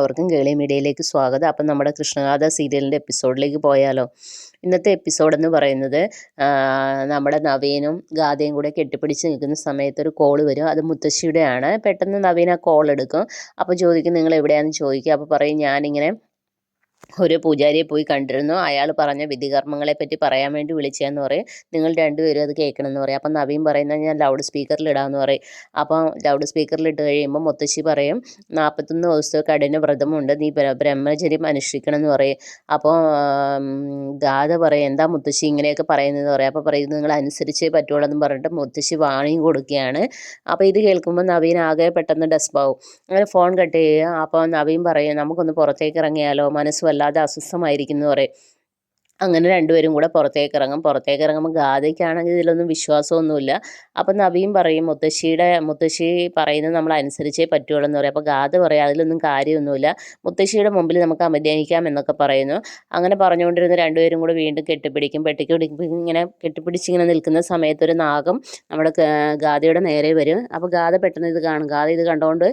അവർക്കും കേളി മീഡിയയിലേക്ക് സ്വാഗതം. അപ്പം നമ്മുടെ കൃഷ്ണഗാഥ സീരിയലിന്റെ എപ്പിസോഡിലേക്ക് പോയാലോ? ഇന്നത്തെ എപ്പിസോഡ് എന്ന് പറയുന്നത് നമ്മുടെ നവീനും ഗാഥയും കൂടെ കെട്ടിപ്പിടിച്ച് നിൽക്കുന്ന സമയത്ത് ഒരു കോൾ വരും. അത് മുത്തശ്ശിയുടെയാണ്. പെട്ടെന്ന് നവീൻ ആ കോൾ എടുക്കും. അപ്പോൾ ചോദിക്കും നിങ്ങൾ എവിടെയാണെന്ന് ചോദിക്കുക? അപ്പോൾ പറയും ഞാനിങ്ങനെ ഒരു പൂജാരിയെ പോയി കണ്ടിരുന്നു. അയാൾ പറഞ്ഞ വിധികർമ്മങ്ങളെ പറ്റി പറയാൻ വേണ്ടി വിളിച്ചതെന്ന് പറയും. നിങ്ങൾ രണ്ടുപേരും അത് കേൾക്കണമെന്ന് പറയും. അപ്പം നവീൻ പറയുന്നത് ഞാൻ ലൗഡ് സ്പീക്കറിൽ ഇടാമെന്ന് പറയും. അപ്പം ലൗഡ് സ്പീക്കറിൽ ഇട്ട് കഴിയുമ്പോൾ മുത്തശ്ശി പറയും നാൽപ്പത്തൊന്ന് ദിവസത്തെ കഠിന വ്രതമുണ്ട്. നീ ബ്രഹ്മചര്യം അനുഷ്ഠിക്കണം എന്ന് പറയും. അപ്പോൾ ഗാഥ പറയും എന്താ മുത്തശ്ശി ഇങ്ങനെയൊക്കെ പറയുന്നതെന്ന് പറയും? അപ്പോൾ പറയുന്നത് നിങ്ങൾ അനുസരിച്ചേ പറ്റുള്ളൂ എന്ന് പറഞ്ഞിട്ട് മുത്തശ്ശി വാണിയും കൊടുക്കുകയാണ്. അപ്പോൾ ഇത് കേൾക്കുമ്പോൾ നവീൻ ആകെ പെട്ടെന്ന് ഡെസ്പാവും അങ്ങനെ ഫോൺ കട്ട് ചെയ്യുക. അപ്പോൾ നവീൻ പറയും നമുക്കൊന്ന് പുറത്തേക്ക് ഇറങ്ങിയാലോ? മനസ്സ് വല്ലാതെ അസ്വസ്ഥമായിരിക്കുന്നു അങ്ങനെ രണ്ടുപേരും കൂടെ പുറത്തേക്ക് ഇറങ്ങും പുറത്തേക്ക് ഇറങ്ങുമ്പോൾ ഗാഥയ്ക്കാണെങ്കിൽ ഇതിലൊന്നും വിശ്വാസമൊന്നുമില്ല. അപ്പം നബിയും പറയും മുത്തശ്ശിയുടെ മുത്തശ്ശി പറയുന്നത് നമ്മൾ അനുസരിച്ചേ പറ്റുള്ളൂ എന്ന് പറയും. അപ്പോൾ ഗാഥ പറയും അതിലൊന്നും കാര്യമൊന്നുമില്ല. മുത്തശ്ശിയുടെ മുമ്പിൽ നമുക്ക് അഭിനയിക്കാം എന്നൊക്കെ പറയുന്നു. അങ്ങനെ പറഞ്ഞുകൊണ്ടിരുന്ന രണ്ടുപേരും കൂടെ വീണ്ടും കെട്ടിപ്പിടിക്കും. പെട്ടിക്ക് ഇങ്ങനെ കെട്ടിപ്പിടിച്ചിങ്ങനെ നിൽക്കുന്ന സമയത്ത് ഒരു നാഗം നമ്മുടെ ഗാഥയുടെ നേരെ വരും. അപ്പോൾ ഗാഥ പെട്ടെന്ന് ഇത് കാണും. ഗാഥ ഇത് കണ്ടുകൊണ്ട്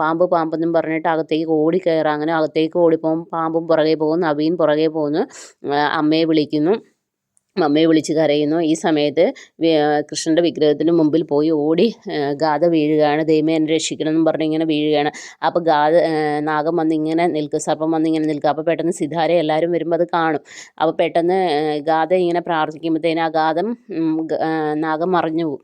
പാമ്പ് പാമ്പെന്നും പറഞ്ഞിട്ട് അകത്തേക്ക് ഓടി അങ്ങനെ അകത്തേക്ക് ഓടിപ്പോകും പാമ്പും പുറകെ പോകും നബിയും പുറകെ പോകുന്നു. അമ്മയെ വിളിക്കുന്നു. അമ്മയെ വിളിച്ച് കരയുന്നു. ഈ സമയത്ത് കൃഷ്ണന്റെ വിഗ്രഹത്തിന് മുമ്പിൽ പോയി ഓടി ഗാഥ വീഴുകയാണ്. ദൈവമേ എന്നെ രക്ഷിക്കണം എന്ന് പറഞ്ഞ് ഇങ്ങനെ വീഴുകയാണ്. അപ്പോൾ ഗാഥ നാഗം വന്ന് ഇങ്ങനെ നിൽക്കുക സർപ്പം വന്ന് ഇങ്ങനെ നിൽക്കുക അപ്പോൾ പെട്ടെന്ന് സിദ്ധാര എല്ലാവരും വരുമ്പോൾ അത് കാണും. അപ്പോൾ പെട്ടെന്ന് ഗാഥ ഇങ്ങനെ പ്രാർത്ഥിക്കുമ്പോഴത്തേന് ആ ഗാഥം നാഗം മറിഞ്ഞു പോകും.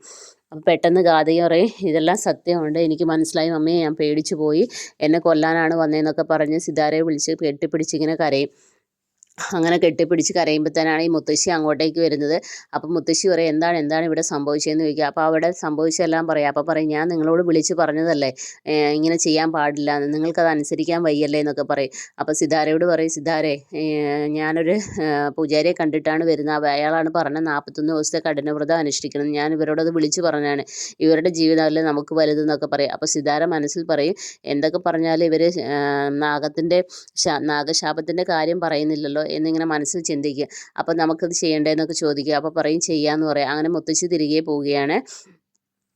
അപ്പോൾ പെട്ടെന്ന് ഗാഥയും പറയും ഇതെല്ലാം സത്യമുണ്ട്. എനിക്ക് മനസ്സിലായി. അമ്മയെ ഞാൻ പേടിച്ചു പോയി. എന്നെ കൊല്ലാനാണ് വന്നതെന്നൊക്കെ പറഞ്ഞ് സിതാരയെ വിളിച്ച് കെട്ടിപ്പിടിച്ചിങ്ങനെ കരയും. അങ്ങനെ കെട്ടിപ്പിടിച്ച് കരയുമ്പോഴത്തേനാണ് ഈ മുത്തശ്ശി അങ്ങോട്ടേക്ക് വരുന്നത്. അപ്പം മുത്തശ്ശി പറയും എന്താണ് എന്താണ് ഇവിടെ സംഭവിച്ചതെന്ന് ചോദിക്കുക. അപ്പോൾ അവിടെ സംഭവിച്ചെല്ലാം പറയാം. അപ്പോൾ പറയും ഞാൻ നിങ്ങളോട് വിളിച്ച് പറഞ്ഞതല്ലേ? ഇങ്ങനെ ചെയ്യാൻ പാടില്ല. നിങ്ങൾക്കത് അനുസരിക്കാൻ വയ്യല്ലേ? എന്നൊക്കെ പറയും. അപ്പോൾ സിതാരയോട് പറയും സിതാരെ ഞാനൊരു പൂജാരിയെ കണ്ടിട്ടാണ് വരുന്നത്. അയാളാണ് പറഞ്ഞത് നാൽപ്പത്തൊന്ന് ദിവസത്തെ കഠിനവ്രതം അനുഷ്ഠിക്കണം ഞാൻ ഇവരോടത് വിളിച്ച് പറഞ്ഞാണ് ഇവരുടെ ജീവിതമല്ലേ നമുക്ക് വലുതെന്നൊക്കെ പറയും. അപ്പോൾ സിതാര മനസ്സിൽ പറയും എന്തൊക്കെ പറഞ്ഞാലും ഇവർ നാഗത്തിന്റെ നാഗശാപത്തിന്റെ കാര്യം പറയുന്നില്ലല്ലോ. എന്നിങ്ങനെ മനസ്സിൽ ചിന്തിക്കുക. അപ്പോൾ നമുക്കത് ചെയ്യേണ്ടതെന്നൊക്കെ ചോദിക്കുക. അപ്പോൾ പറയും ചെയ്യാമെന്ന് പറയാം. അങ്ങനെ മുത്തശ്ശി തിരികെ പോവുകയാണ്.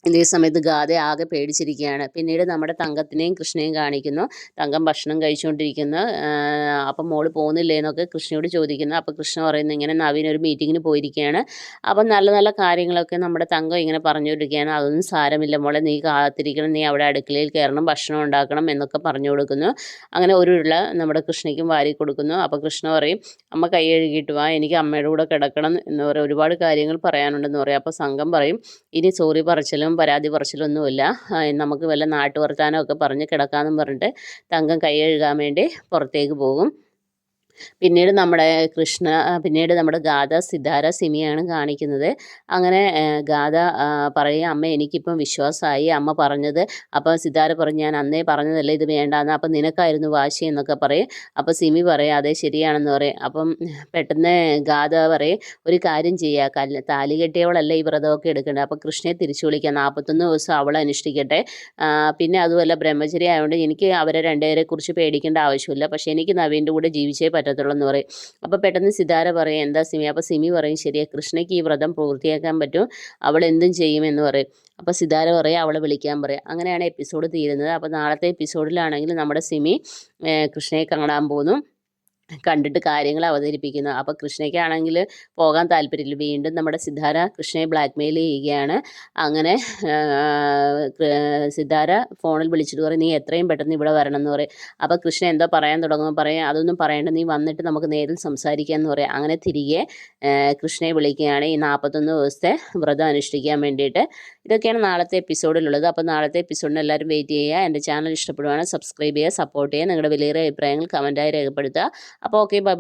ഇതേ സമയത്ത് ഗാഥ ആകെ പേടിച്ചിരിക്കുകയാണ്. പിന്നീട് നമ്മുടെ തങ്കത്തിനെയും കൃഷ്ണയും കാണിക്കുന്നു. തങ്കം ഭക്ഷണം കഴിച്ചുകൊണ്ടിരിക്കുന്നു. അപ്പം മോൾ പോകുന്നില്ലേ എന്നൊക്കെ കൃഷ്ണയോട് ചോദിക്കുന്നു. അപ്പം കൃഷ്ണ പറയുന്നു ഇങ്ങനെ നവീൻ ഒരു മീറ്റിങ്ങിന് പോയിരിക്കുകയാണ്. അപ്പം നല്ല നല്ല കാര്യങ്ങളൊക്കെ നമ്മുടെ തങ്കം ഇങ്ങനെ പറഞ്ഞുകൊണ്ടിരിക്കുകയാണ്. അതൊന്നും സാരമില്ല മോളെ നീ കാത്തിരിക്കണം. നീ അവിടെ അടുക്കളയിൽ കയറണം ഭക്ഷണം ഉണ്ടാക്കണം എന്നൊക്കെ പറഞ്ഞു കൊടുക്കുന്നു. അങ്ങനെ ഒരു ഉള്ള നമ്മുടെ കൃഷ്ണയ്ക്കും വാരി കൊടുക്കുന്നു. അപ്പം കൃഷ്ണ പറയും അമ്മ കൈ കഴുകിയിട്ട് വാ. എനിക്ക് അമ്മയുടെ കൂടെ കിടക്കണം എന്ന് പറയും. ഒരുപാട് കാര്യങ്ങൾ പറയാനുണ്ടെന്ന് പറയും. അപ്പോൾ സംഘം പറയും ഇനി സോറി പറച്ചിലും പരാതി പറച്ചിലൊന്നുമില്ല. നമുക്ക് വല്ല നാട്ടു വർത്താനമൊക്കെ പറഞ്ഞ് കിടക്കാമെന്നും പറഞ്ഞിട്ട് തങ്കം കൈ കഴുകാൻ വേണ്ടി പുറത്തേക്ക് പോകും. പിന്നീട് നമ്മുടെ കൃഷ്ണ പിന്നീട് നമ്മുടെ ഗാഥ സിദ്ധാര സിമിയാണ് കാണിക്കുന്നത്. അങ്ങനെ ഗാഥ പറയുക അമ്മ എനിക്കിപ്പം വിശ്വാസമായി. അമ്മ പറഞ്ഞത് അപ്പോൾ സിദ്ധാര പറഞ്ഞു ഞാൻ അന്നേ പറഞ്ഞതല്ലേ ഇത് വേണ്ടാന്ന്. അപ്പം നിനക്കായിരുന്നു വാശി എന്നൊക്കെ പറയും. അപ്പോൾ സിമി പറയും അതെ ശരിയാണെന്ന് പറയും. അപ്പം പെട്ടെന്ന് ഗാഥ പറയും ഒരു കാര്യം ചെയ്യുക കല്ല് താലി കെട്ടിയവളല്ല ഈ വ്രതമൊക്കെ എടുക്കേണ്ടത് അപ്പോൾ കൃഷ്ണയെ തിരിച്ചു വിളിക്കുക നാൽപ്പത്തൊന്ന് ദിവസം അവൾ അനുഷ്ഠിക്കട്ടെ. പിന്നെ അതുമല്ല ബ്രഹ്മചരി ആയതുകൊണ്ട് എനിക്ക് അവരെ രണ്ടുപേരെ കുറിച്ച് പേടിക്കേണ്ട ആവശ്യമില്ല. പക്ഷേ എനിക്ക് നവീന്റെ കൂടെ ജീവിച്ചേ പറ്റത്തുള്ളൂ എന്ന് പറയും. അപ്പോൾ പെട്ടെന്ന് സിതാര പറയും എന്താ സിമി? അപ്പോൾ സിമി പറയും ശരിയാ കൃഷ്ണയ്ക്ക് ഈ വ്രതം പൂർത്തിയാക്കാൻ പറ്റും. അവൾ എന്തും ചെയ്യുമെന്ന് പറയും. അപ്പോൾ സിതാര പറയും അവളെ വിളിക്കാൻ പറയും. അങ്ങനെയാണ് എപ്പിസോഡ് തീരുന്നത്. അപ്പോൾ നാളത്തെ എപ്പിസോഡിലാണെങ്കിൽ നമ്മുടെ സിമി കൃഷ്ണയെ കാണാൻ പോകുന്നു. കണ്ടിട്ട് കാര്യങ്ങൾ അവതരിപ്പിക്കുന്നു. അപ്പോൾ കൃഷ്ണയ്ക്കാണെങ്കിൽ പോകാൻ താല്പര്യമില്ല. വീണ്ടും നമ്മുടെ സിദ്ധാര കൃഷ്ണയെ ബ്ലാക്ക് ചെയ്യുകയാണ്. അങ്ങനെ സിദ്ധാര ഫോണിൽ വിളിച്ചിട്ട് പറയും നീ എത്രയും പെട്ടെന്ന് ഇവിടെ വരണം എന്ന് പറയും. അപ്പോൾ കൃഷ്ണ എന്തോ പറയാൻ തുടങ്ങുമ്പോൾ പറയാം അതൊന്നും പറയേണ്ട. നീ വന്നിട്ട് നമുക്ക് നേരിൽ സംസാരിക്കാം എന്ന് പറയാം. അങ്ങനെ തിരികെ കൃഷ്ണയെ വിളിക്കുകയാണ്. ഈ നാൽപ്പത്തൊന്ന് ദിവസത്തെ വ്രതം അനുഷ്ഠിക്കാൻ വേണ്ടിയിട്ട്. ഇതൊക്കെയാണ് നാളത്തെ എപ്പിസോഡിലുള്ളത്. അപ്പോൾ നാളത്തെ എപ്പിസോഡിന് എല്ലാവരും വെയിറ്റ് ചെയ്യുക. എന്റെ ചാനൽ ഇഷ്ടപ്പെടുവാണെങ്കിൽ സബ്സ്ക്രൈബ് ചെയ്യുക സപ്പോർട്ട് ചെയ്യുക. നിങ്ങളുടെ വലിയ അഭിപ്രായങ്ങൾ കമന്റായി രേഖപ്പെടുത്തുക. അപ്പോൾ ഓക്കെ ബൈ